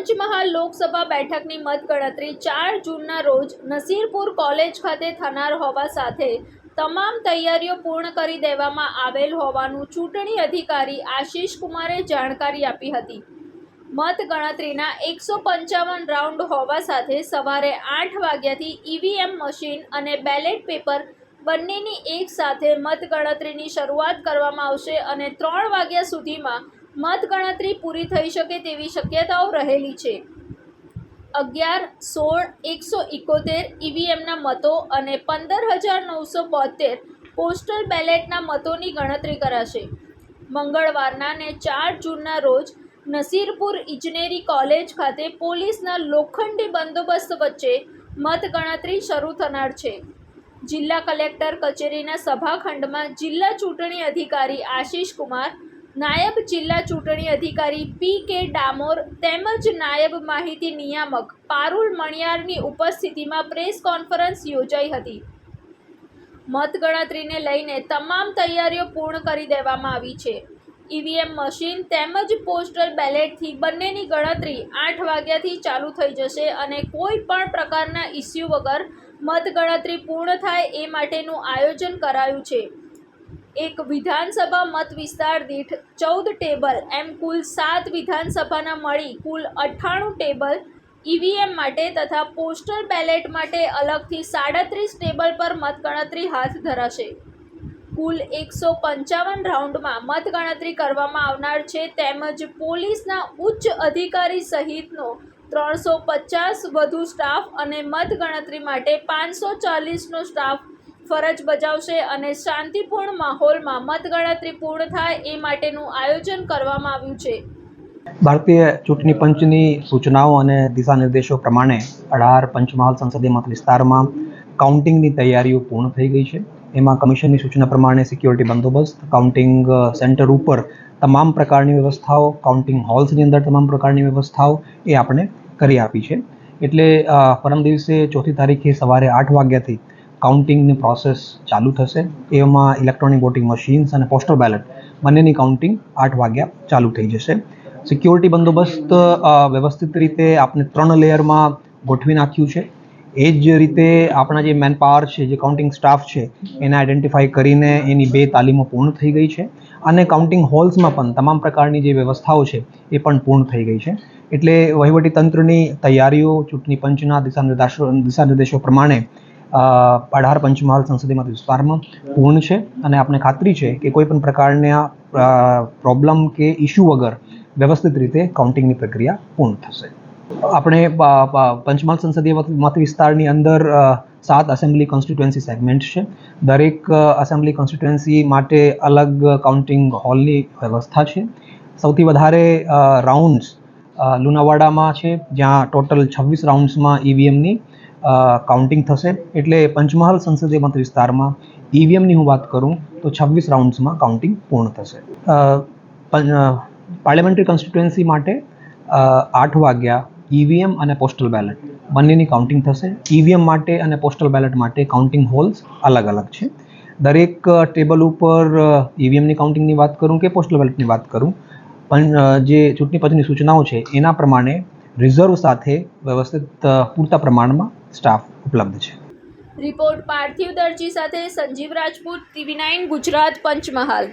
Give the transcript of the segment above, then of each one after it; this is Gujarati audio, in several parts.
પંચમહાલ લોકસભા બેઠકની મતગણતરી ચાર જૂનના રોજ નસીરપુર કોલેજ ખાતે થનાર હોવા સાથે તમામ તૈયારીઓ પૂર્ણ કરી દેવામાં આવેલ હોવાનું ચૂંટણી અધિકારી આશીષ કુમારે જાણકારી આપી હતી. મતગણતરીના એકસો પંચાવન રાઉન્ડ હોવા સાથે સવારે આઠ વાગ્યાથી ઈવીએમ મશીન અને બેલેટ પેપર બંનેની એક સાથે મતગણતરીની શરૂઆત કરવામાં આવશે અને ત્રણ વાગ્યા સુધીમાં મતગણતરી પૂરી થઈ શકે તેવી શક્યતાઓ રહેલી છે. અગિયાર, સોળ, એકસો એકોતેર ઈવીએમના મતો અને પંદર હજાર નવસો બોતેર પોસ્ટલ બેલેટના મતોની ગણતરી કરાશે. મંગળવારના ને ચાર જૂનના રોજ નસીરપુર ઇજનેરી કોલેજ ખાતે પોલીસના લોખંડી બંદોબસ્ત વચ્ચે મતગણતરી શરૂ થનાર છે. જિલ્લા કલેક્ટર કચેરીના સભાખંડમાં જિલ્લા ચૂંટણી અધિકારી આશીષ કુમાર નાયબ જિલ્લા ચૂંટણી અધિકારી પી કે ડામોર તેમજ નાયબ માહિતી નિયામક પારુલ મણિયારની ઉપસ્થિતિમાં પ્રેસ કોન્ફરન્સ યોજાઈ હતી. મતગણતરીને લઈને તમામ તૈયારીઓ પૂર્ણ કરી દેવામાં આવી છે. ઈવીએમ મશીન તેમજ પોસ્ટલ બેલેટથી બંનેની ગણતરી આઠ વાગ્યાથી ચાલુ થઈ જશે અને કોઈ પણ પ્રકારના ઇસ્યુ વગર મતગણતરી પૂર્ણ થાય એ માટેનું આયોજન કરાયું છે. એક વિધાનસભા મત વિસ્તાર દીઠ ચૌદ ટેબલ, એમ કુલ સાત વિધાનસભાના મળી. કુલ અઠ્ઠાણું ટેબલ ઈવીએમ માટે તથા પોસ્ટલ બેલેટ માટે અલગથી સાડત્રીસ ટેબલ પર મતગણતરી હાથ ધરાશે. કુલ એકસો પંચાવન રાઉન્ડમાં મતગણતરી કરવામાં આવનાર છે તેમજ પોલીસના ઉચ્ચ અધિકારી સહિતનો ત્રણસો પચાસ વધુ સ્ટાફ અને મતગણતરી માટે પાંચસો ચાલીસનો સ્ટાફ ફરજ બજાવશે અને શાંતિપૂર્ણ માહોલમાં મતગણતરી પૂર્ણ થાય એ માટેનું આયોજન કરવામાં આવ્યું છે. ભારતીય ચૂંટણી પંચની સૂચનાઓ અને દિશા નિર્દેશો પ્રમાણે અઢાર પંચમહાલ સંસદીય મત વિસ્તારમાં કાઉન્ટિંગની તૈયારીઓ પૂર્ણ થઈ ગઈ છે. એમાં કમિશનની સૂચના પ્રમાણે સિક્યોરિટી બંદોબસ્ત, કાઉન્ટિંગ સેન્ટર ઉપર તમામ પ્રકારની વ્યવસ્થાઓ, કાઉન્ટિંગ હોલ્સની અંદર તમામ પ્રકારની વ્યવસ્થાઓ એ આપણે કરી આપી છે. એટલે પરમ દિવસે ચોથી તારીખે સવારે આઠ વાગ્યાથી કાઉન્ટિંગની પ્રોસેસ ચાલુ થશે. એમાં ઇલેક્ટ્રોનિક વોટિંગ મશીન્સ અને પોસ્ટલ બેલેટ બંનેની કાઉન્ટિંગ આઠ વાગ્યા ચાલુ થઈ જશે. સિક્યોરિટી બંદોબસ્ત વ્યવસ્થિત રીતે આપણે ત્રણ લેયરમાં ગોઠવી નાખ્યું છે. એ જ રીતે આપણા જે મેન પાવર છે, જે કાઉન્ટિંગ સ્ટાફ છે, એને આઈડેન્ટિફાઈ કરીને એની બે તાલીમો પૂર્ણ થઈ ગઈ છે. અને કાઉન્ટિંગ હોલ્સમાં પણ તમામ પ્રકારની જે વ્યવસ્થાઓ છે, એ પણ પૂર્ણ થઈ ગઈ છે. એટલે વહીવટી તંત્રની તૈયારીઓ, ચૂંટણી પંચના દિશા નિર્દેશો દિશા નિર્દેશો પ્રમાણે અઢાર પંચમહાલ સંસદીય વિસ્તારમાં પૂર્ણ છે અને આપણે ખાતરી છે કે કોઈ પણ પ્રકારના પ્રોબ્લેમ કે ઇસ્યુ વગર વ્યવસ્થિત રીતે કાઉન્ટિંગની પ્રક્રિયા પૂર્ણ થશે. આપણે પંચમહાલ સંસદીય મત વિસ્તારની અંદર સાત એસેમ્બલી કોન્સ્ટિટ્યુએન્સી સેગમેન્ટ છે. દરેક એસેમ્બલી કોન્સ્ટિટ્યુએન્સી માટે અલગ કાઉન્ટિંગ હોલની વ્યવસ્થા છે. સૌથી વધારે રાઉન્ડ્સ લુણાવાડામાં છે, જ્યાં ટોટલ છવ્વીસ રાઉન્ડ્સમાં ઈવીએમની કાઉન્ટિંગ થશે. એટલે પંચમહાલ સંસદીય મત વિસ્તારમાં ઈવીએમની હું વાત કરું, તો છવ્વીસ રાઉન્ડ્સમાં કાઉન્ટિંગ પૂર્ણ થશે. પાર્લામેન્ટરી કોન્સ્ટિટ્યુએન્સી માટે આઠ વાગ્યા ઈવીએમ અને પોસ્ટલ બેલેટ બંનેની કાઉન્ટિંગ થશે. ઈવીએમ માટે અને પોસ્ટલ બેલેટ માટે કાઉન્ટિંગ હોલ્સ અલગ અલગ છે. દરેક ટેબલ ઉપર ઈવીએમની કાઉન્ટિંગની વાત કરું કે પોસ્ટલ બેલેટની વાત કરું? પણ જે ચૂંટણી પંચની સૂચનાઓ છે, એના પ્રમાણે રિઝર્વ સાથે વ્યવસ્થિત પૂરતા પ્રમાણમાં સ્ટાફ ઉપલબ્ધ છે. રિપોર્ટ પાર્થિવ દરજી સાથે સંજીવ રાજપૂત ટીવી નાઇન ગુજરાત પંચમહાલ.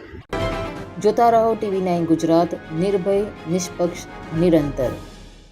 જોતા રહો ટીવી નાઇન ગુજરાત નિર્ભય નિષ્પક્ષ નિરંતર.